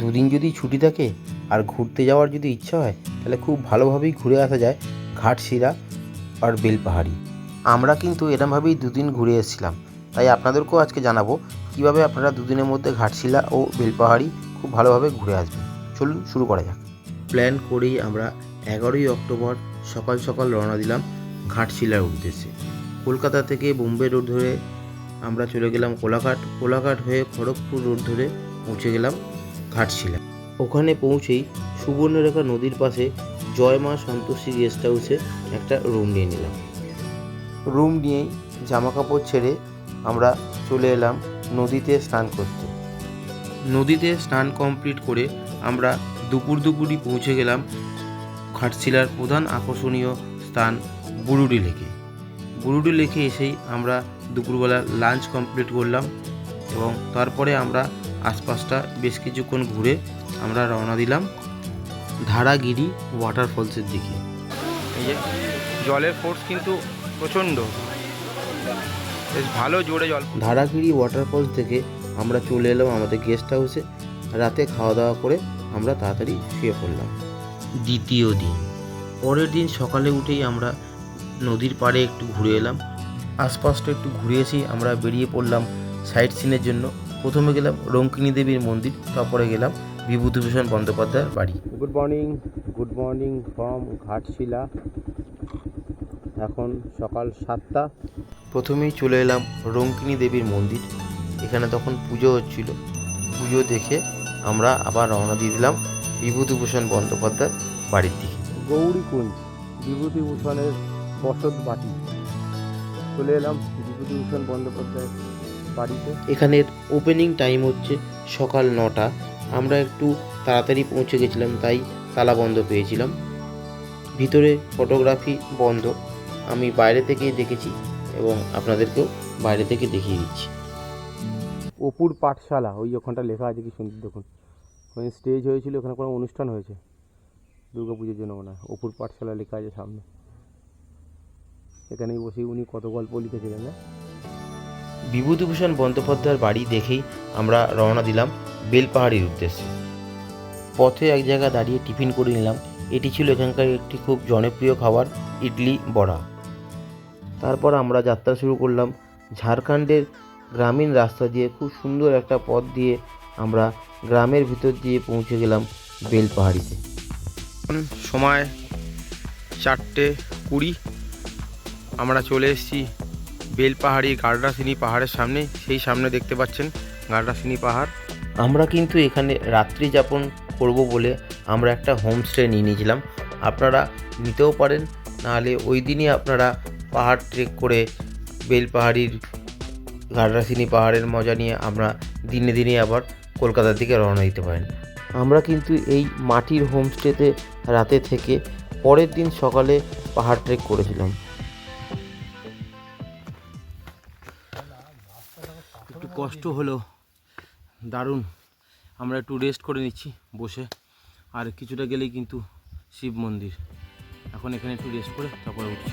দুদিন যদি ছুটি থাকে আর ঘুরতে যাওয়ার যদি ইচ্ছা হয়, তাহলে খুব ভালোভাবেই ঘুরে আসা যায় ঘাটশিলা আর বেলপাহাড়ি। আমরা কিন্তু এরমভাবেই দুদিন ঘুরে এসেছিলাম। তাই আপনাদেরকেও আজকে জানাব কীভাবে আপনারা দুদিনের মধ্যে ঘাটশিলা ও বেলপাহাড়ি খুব ভালোভাবে ঘুরে আসবেন। চলুন শুরু করা যাক। প্ল্যান করেই আমরা এগারোই অক্টোবর সকাল সকাল রওনা দিলাম ঘাটশিলার উদ্দেশ্যে। কলকাতা থেকে বোম্বে রোড ধরে আমরা চলে গেলাম কোলাঘাট। কোলাঘাট হয়ে খড়গপুর রোড ধরে পৌঁছে গেলাম ঘাটশিলা ওখানে পৌঁছেই সুবর্ণরেখা নদীর পাশে জয় মা সন্তোষী গেস্ট হাউসে একটা রুম নিয়ে নিলাম। রুম নিয়েই জামা কাপড় ছেড়ে আমরা চলে এলাম নদীতে স্নান করতে। নদীতে স্নান কমপ্লিট করে আমরা দুপুর দুপুরই পৌঁছে গেলাম ঘাটশিলার প্রধান আকর্ষণীয় স্থান বুরুডি লেকে। বুরুডি লেকে এসেই আমরা দুপুরবেলা লাঞ্চ কমপ্লিট করলাম এবং তারপরে আমরা আশপাশটা বেশ কিছুক্ষণ ঘুরে আমরা রওনা দিলাম ধারাগিরি ওয়াটারফলসের দিকে। এই যে জলের ফোর্স কিন্তু প্রচণ্ড। বেশ ভালো জোরে জল। ধারাগিরি ওয়াটারফলস থেকে আমরা চলে এলাম আমাদের গেস্ট হাউসে রাতে খাওয়া দাওয়া করে আমরা তাড়াতাড়ি শুয়ে পড়লাম। দ্বিতীয় দিন। পরের দিন সকালে উঠেই আমরা নদীর পাড়ে একটু ঘুরে এলাম। আশপাশটা একটু ঘুরে এসেই আমরা বেরিয়ে পড়লাম সাইট সিনের জন্য। প্রথমে গেলাম রঙ্কিনী দেবীর মন্দির তারপরে গেলাম বিভূতিভূষণ বন্দ্যোপাধ্যায়ের বাড়ি। Good morning good morning from Ghatshila. এখন সকাল সাতটা। প্রথমেই চলে এলাম রঙ্কিনী দেবীর মন্দির এখানে তখন পুজো হচ্ছিল। পুজো দেখে আমরা আবার রওনা দিয়ে দিলাম বিভূতিভূষণ বন্দ্যোপাধ্যায়ের বাড়ির দিকে। গৌরীকুঞ্জ বিভূতিভূষণের বসত বাটি। চলে এলাম বিভূতিভূষণ বন্দ্যোপাধ্যায় বাড়িতে। এখানের ওপেনিং টাইম হচ্ছে সকাল নটা। আমরা একটু তাড়াতাড়ি পৌঁছে গেছিলাম তাই তালা বন্ধ পেয়েছিলাম। ভিতরে ফটোগ্রাফি বন্ধ। আমি বাইরে থেকেই দেখেছি এবং আপনাদেরকেও বাইরে থেকে দেখিয়ে দিচ্ছি। অপুর পাঠশালা ওই ওখানটা লেখা আছে কি সুন্দর দেখুন। ওখানে স্টেজ হয়েছিল ওখানে কোনো অনুষ্ঠান হয়েছে। দুর্গা পুজোর জন্য মনে হয় অপুর পাঠশালা লেখা আছে সামনে। এখানেই বসে উনি কত গল্প লিখেছিলেন না বিভূতিভূষণ বন্দ্যোপাধ্যায়ের বাড়ি দেখেই আমরা রওনা দিলাম বেলপাহাড়ির উদ্দেশ্যে। পথে এক জায়গায় দাঁড়িয়ে টিফিন করে নিলাম। এটি ছিল এখানকার একটি খুব জনপ্রিয় খাবার, ইডলি বড়া। তারপর আমরা যাত্রা শুরু করলাম। ঝাড়খণ্ডের গ্রামীণ রাস্তা দিয়ে খুব সুন্দর একটা পথ দিয়ে আমরা গ্রামের ভিতর দিয়ে পৌঁছে গেলাম বেলপাহাড়িতে। সময় চারটে কুড়ি। আমরা চলে এসেছি বেলপাহাড়ি গার্ডাসিনি পাহাড়ের সামনে, সেই সামনে দেখতে পাচ্ছেন গার্ডাসিনি পাহাড়। আমরা কিন্তু এখানে রাত্রি যাপন করব বলে আমরা একটা হোমস্টে নিয়ে নিয়েছিলাম। আপনারা নিতেও পারেন, নাহলে ওই দিনই আপনারা পাহাড় ট্রেক করে বেলপাহাড়ির গার্ডাসিনি পাহাড়ের মজা নিয়ে আমরা দিনে দিনে আবার কলকাতার দিকে রওনা দিতে পারেন। আমরা কিন্তু এই মাটির হোমস্টেতে রাতে থেকে পরের দিন সকালে পাহাড় ট্রেক করেছিলাম। কষ্ট হলো। দারুণ। আমরা একটু রেস্ট করে নিচ্ছি বসে। আর কিছুটা গেলেই কিন্তু শিব মন্দির। এখন এখানে একটু রেস্ট করে তারপরে উঠছি।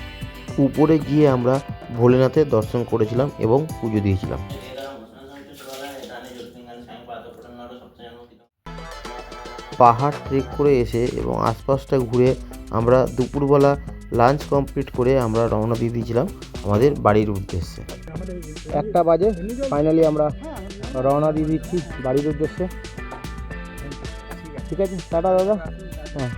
উপরে গিয়ে আমরা ভোলেনাথের দর্শন করেছিলাম এবং পুজো দিয়েছিলাম। পাহাড় ট্রেক করে এসে এবং আশপাশটা ঘুরে আমরা দুপুরবেলা লাঞ্চ কমপ্লিট করে আমরা রওনা দিয়ে দিয়েছিলাম আমাদের বাড়ির উদ্দেশ্যে। একটা বাজে। ফাইনালি আমরা রওনা দিয়ে দিচ্ছি বাড়ির উদ্দেশ্যে। ঠিক আছে, টাটা দাদা। হ্যাঁ।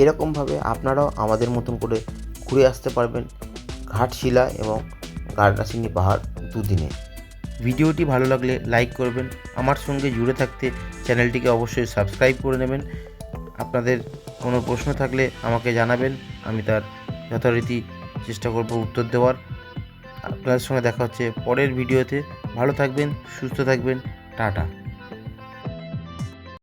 এরকমভাবে আপনারাও আমাদের মতন করে ঘুরে আসতে পারবেন ঘাটশিলা এবং গার্ডাসিনী পাহাড় দুদিনে। ভিডিওটি ভালো লাগলে লাইক করবেন, আমার সঙ্গে জুড়ে থাকতে চ্যানেলটিকে অবশ্যই সাবস্ক্রাইব করে নেবেন। আপনাদের কোনো প্রশ্ন থাকলে আমাকে জানাবেন, আমি তার যথারীতি চেষ্টা করব উত্তর দেওয়ার। আপনাদের সঙ্গে দেখা হচ্ছে পরের ভিডিওতে। ভালো থাকবেন, সুস্থ থাকবেন। টাটা।